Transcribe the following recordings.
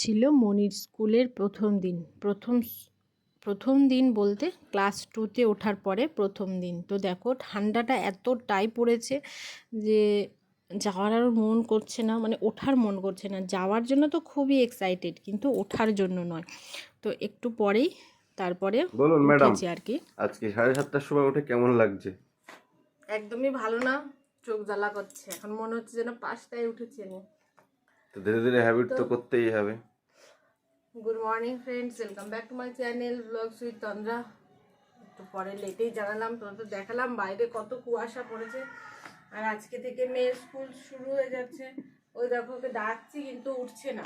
ছিল মনির স্কুলের প্রথম দিন। প্রথম প্রথম দিন বলতে ক্লাস টুতে ওঠার পরে প্রথম দিন। তো দেখো ঠান্ডাটা এতটাই পড়েছে যে যাওয়ার আর মন করছে না মানে ওঠার মন করছে না। যাওয়ার জন্য তো খুবই এক্সাইটেড কিন্তু ওঠার জন্য নয়। তো একটু পরেই তারপরে বলুন ম্যাডাম আর কি। আজকে সাড়ে সাতটার সময় উঠে কেমন লাগছে? একদমই ভালো না চোখ জ্বালা করছে। এখন মনে হচ্ছে যেন পাঁচটায় উঠেছি আমি। তো ধীরে ধীরে হ্যাবিট তো করতেই হবে। Good morning friends welcome back to my channel blogs with Tandra একটু পরে লেটেই জানালাম তো দেখালাম বাইরে কত কুয়াশা পড়েছে। আর আজকে থেকে মেয়ের স্কুল শুরু হয়ে যাচ্ছে। ওই দেখো ওকে ডাকছি কিন্তু উঠছে না।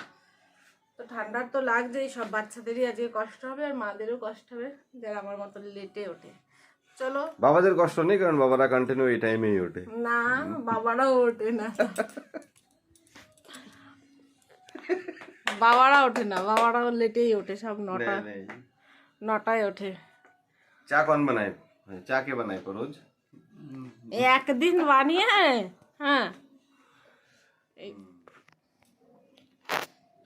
তো ঠান্ডার তো লাগছেই সব বাচ্চাদেরই আজকে কষ্ট হবে আর মাদেরও কষ্ট হবে যারা আমার মতো লেটে ওঠে। চলো। বাবাদের কষ্ট নেই কারণ বাবারা কন্টিনিউ এই টাইমেই ওঠে। না বাবারাও ওঠে না। বাবারা ওঠে না বাবারা লেটেই ওঠে সব নটা। নটায় ওঠে। চা কন বানায়? চা কে বানায় রোজ একদিন বানিয়ে হ্যাঁ।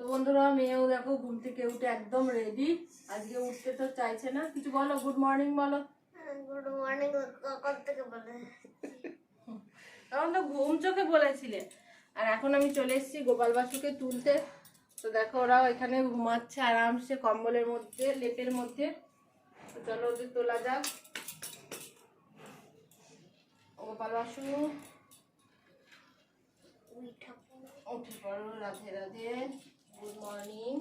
তো বন্ধুরা মেয়েও দেখো ঘুম থেকে উঠে একদম রেডি আজকে উঠতে তো চাইছে না। কিছু বলো গুড মর্নিং বলো। গুড মর্নিং কখন থেকে বলে? তখন তো ঘুম চোখে বলেছিলে। আর এখন আমি চলে এসেছি গোপাল বাসুকে তুলতে। তো দেখো ওরাও এখানে ঘুমাচ্ছে আরামসে কম্বলের মধ্যে, লেপের মধ্যে। তো চলো ওদের তোলা যাক। গোপাল বাসু। উঠে পড়ো রাধে রাধে। গুড মর্নিং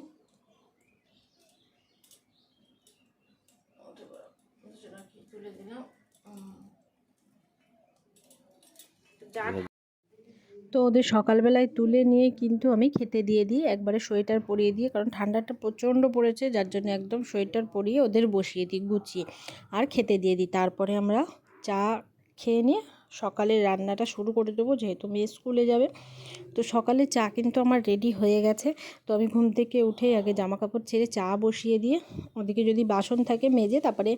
উঠে পড়ো। তুলে দিলাম। তো ওদের সকালবেলায় তুলে নিয়ে কিন্তু আমি খেতে দিয়ে দিই, একবারে সোয়েটার পরিয়ে দিয়ে কারণ ঠান্ডাটা প্রচণ্ড পড়েছে, যার জন্য একদম সোয়েটার পরিয়ে ওদের বসিয়ে দিই, গুছিয়ে আর খেতে দিয়ে দিই। তারপরে আমরা চা খেয়ে নিয়ে সকালে রান্নাটা শুরু করে দেবো, যেহেতু মেয়ে স্কুলে যাবে। তো সকালে চা কিন্তু আমার রেডি হয়ে গেছে। তো আমি ঘুম থেকে উঠে আগে জামা কাপড় ছেড়ে চা বসিয়ে দিয়ে, ওদিকে যদি বাসন থাকে মেজে, তারপরে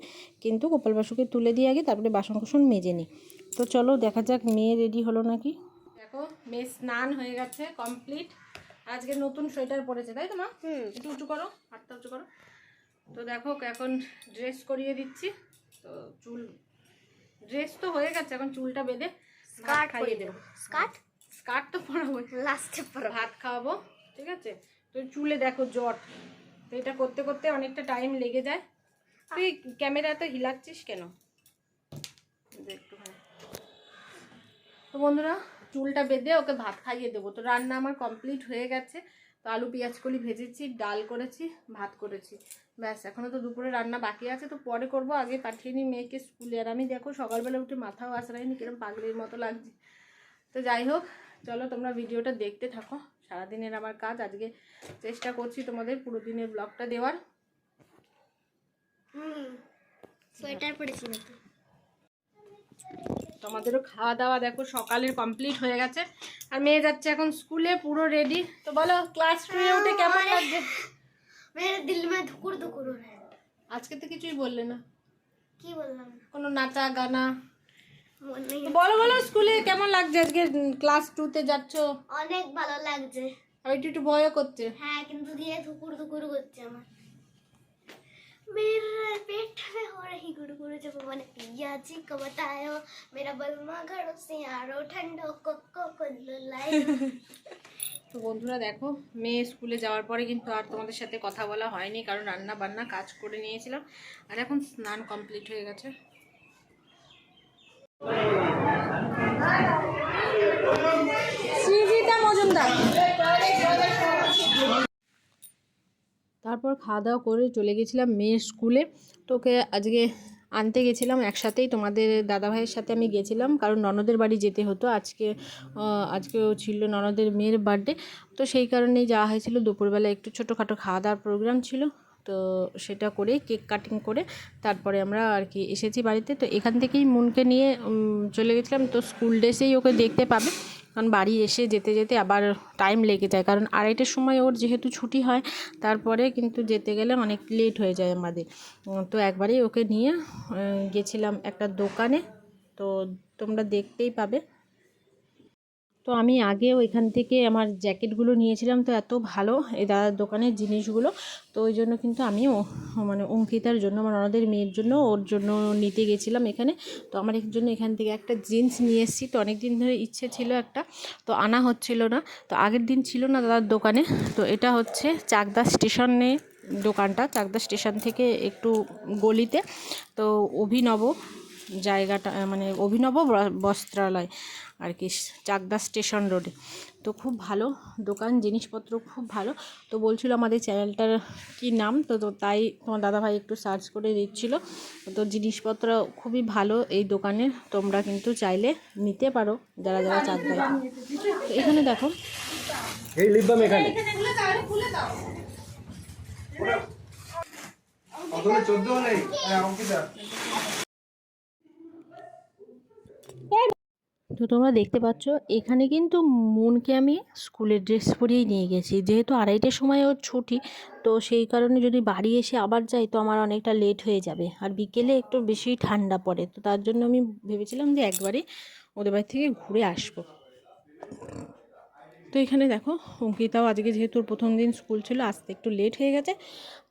কিন্তু গোপাল বাসুকে তুলে দিয়ে আগে তারপরে বাসন কোসন মেজে নিই। তো চলো দেখা যাক মেয়ে রেডি হলো নাকি। দেখো মেয়ে স্নান হয়ে গেছে কমপ্লিট আজকে নতুন সোয়েটার পরেছে তাই তো মা? একটু উঁচু করো হাতটা উঁচু করো। তো দেখো এখন ড্রেস করিয়ে দিচ্ছি। তো চুল ড্রেস তো হয়ে গেছে এখন চুলটা বেঁধে ভাত খাইয়ে দেবো। স্কার্ট স্কার্ট তো পরাবো লাস্টে পর ভাত খাওয়াবো ঠিক আছে? তো চুলে দেখো জট। তো এটা করতে করতে অনেকটা টাইম লেগে যায়। তুই ক্যামেরাতে হিলাচ্ছিস কেন? একটুখানি। তো বন্ধুরা চুলটা বেঁধে ওকে ভাত খাইয়ে দেবো। তো রান্না আমার কমপ্লিট হয়ে গেছে। তো আলু, পেঁয়াজ, কলি ভেজেছি, ডাল করেছি, ভাত করেছি। ব্যাস এখনও তো দুপুরে রান্না বাকি আছে। তো পরে করব, আগে পাঠিয়ে নিই মেয়েকে স্কুলে। আর আমি দেখো, সকালবেলা উঠে মাথাও আশ্রয়নি কিরম পাগলির মতো লাগছে। তো যাই হোক, চলো তোমরা ভিডিওটা দেখতে থাকো। সারাদিনের আমার কাজ। আজকে চেষ্টা করছি তোমাদের পুরো দিনের ব্লগটা দেওয়ার। হুম সোয়েটার পরেছি তোমাদেরও খাওয়া দাওয়া দেখো সকালের কমপ্লিট হয়ে গেছে। আর মেয়ে যাচ্ছে এখন স্কুলে পুরো রেডি তো বলো ক্লাস উঠে কেমন লাগছে? মেয়ের দিল মে আজকে তো কিছুই বললে না। কি বললাম? কোনো নাচা গানা? বলো বলো স্কুলে কেমন লাগছে? আজকে ক্লাস টুতে যাচ্ছ? অনেক ভালো লাগছে। আর একটু একটু ভয়ও করছে। হ্যাঁ কিন্তু গিয়ে ধুকুর ধুকুর করছে আমার। मेरा पेट में हो रही गुड़गुड़ जब मैंने पिया जी को बताया मेरा बलमा घड़ों से आरो ठंडो कोको कोल्लो लाई তো বন্ধুরা দেখো মেয়ে স্কুলে যাওয়ার পরে কিন্তু আর তোমাদের সাথে কথা বলা হয়নি কারণ রান্না বান্না কাজ করে নিয়েছিলাম আর এখন স্নান কমপ্লিট হয়ে গেছে সৃজিতা মজুমদার তারপর খাওয়া দাওয়া করে চলে গেছিলাম মেয়ের স্কুলে। তো ওকে আজকে আনতে গেছিলাম একসাথেই, তোমাদের দাদাভাইয়ের সাথে আমি গেছিলাম, কারণ ননদের বাড়ি যেতে হতো। আজকে আজকেও ছিল ননদের মেয়ের বার্থডে। তো সেই কারণেই যাওয়া হয়েছিল। দুপুরবেলা একটু ছোটোখাটো খাওয়া দাওয়ার প্রোগ্রাম ছিল। তো সেটা করে, কেক কাটিং করে তারপরে আমরা আর কি এসেছি বাড়িতে। তো এখান থেকেই মুনকে নিয়ে চলে গেছিলাম। তো স্কুল ড্রেসেই ওকে দেখতে পাবে। কারণ বাড়ি এসে যেতে যেতে আবার টাইম লেগে যায়। কারণ আড়াইটের সময় ওর যেহেতু ছুটি হয়, তারপরে কিন্তু যেতে গেলে অনেক লেট হয়ে যায় আমাদের। তো একবারেই ওকে নিয়ে গেছিলাম একটা দোকানে। তো তোমরা দেখতেই পাবে। তো আমি আগেও এখান থেকে আমার জ্যাকেটগুলো নিয়েছিলাম, তো এত ভালো এই দাদার দোকানের জিনিসগুলো। তো ওই জন্য কিন্তু আমিও মানে অঙ্কিতার জন্য, আমার ওনাদের মেয়ের জন্য, ওর জন্য নিতে গেছিলাম এখানে। তো আমার এর জন্য এখান থেকে একটা জিন্স নিয়ে এসেছি। তো অনেক দিন ধরে ইচ্ছে ছিল একটা, তো আনা হচ্ছিল না। তো আগের দিন ছিল না দাদার দোকানে। তো এটা হচ্ছে চাকদা স্টেশনে দোকানটা, চাকদা স্টেশন থেকে একটু গলিতে। তো অভিনব জায়গাটা মানে অভিনব বস্ত্রালয় আর কি চাকদা স্টেশন রোডে। তো খুব ভালো দোকান জিনিসপত্র খুব ভালো। তো বলছিল আমাদের চ্যানেলটার কি নাম তো তো তাই তোমার দাদাভাই একটু সার্চ করে দিচ্ছিল। তো জিনিসপত্র খুবই ভালো এই দোকানে তোমরা কিন্তু চাইলে নিতে পারো যারা যারা চাকদায় তো এখানে দেখো। এই লিপবাম এখানে। অতলে চোদ্দ নেই অঙ্কিতা। তো তোমরা দেখতে পাচ্ছ, এখানে কিন্তু মনকে আমি স্কুলের ড্রেস পরিয়েই নিয়ে গেছি। যেহেতু আড়াইটার সময় ওর ছুটি, তো সেই কারণে যদি বাড়ি এসে আবার যাই, তো আমার অনেকটা লেট হয়ে যাবে। আর বিকেলে একটু বেশি ঠান্ডা পড়ে, তো তার জন্য আমি ভেবেছিলাম যে একবারে ওদের বাড়ি থেকে ঘুরে আসব। তো এখানে দেখো, অঙ্কিতাও আজকে যেহেতু প্রথম দিন স্কুল ছিল, আসতে একটু লেট হয়ে গেছে।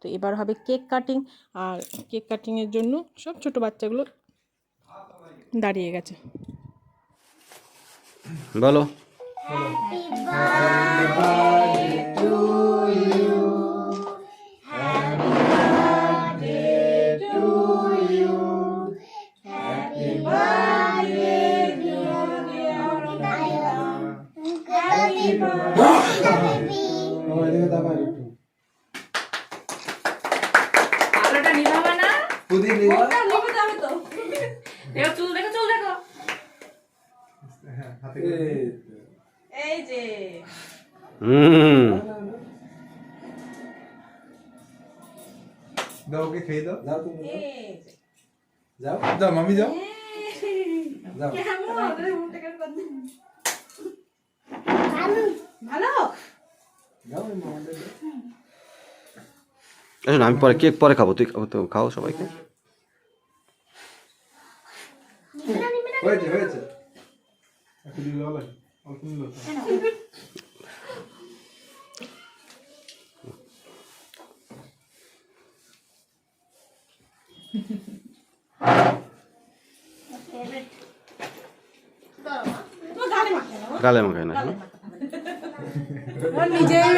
তো এবার হবে কেক কাটিং আর কেক কাটিংয়ের জন্য সব ছোটো বাচ্চাগুলো দাঁড়িয়ে গেছে। বলো। পুদিন ওটা তো। চুল দেখো চুল দেখো হাতে এই যে। হুম। দাও ওকে খেয়ে দাও। যাও তুমি যাও। যাও মামি যাও। যাও। কেমন? ওদের মুখটা কেমন করছে? ভালো। যাও মামাদের দাও। আমি পরে কেক পরে খাব। তুই খাব তো খাও সবাইকে। হয়েছে হয়েছে। গালে মাখায় না হ্যাঁ? নিজেই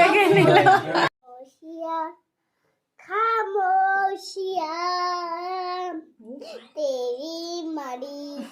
খামোশিয়া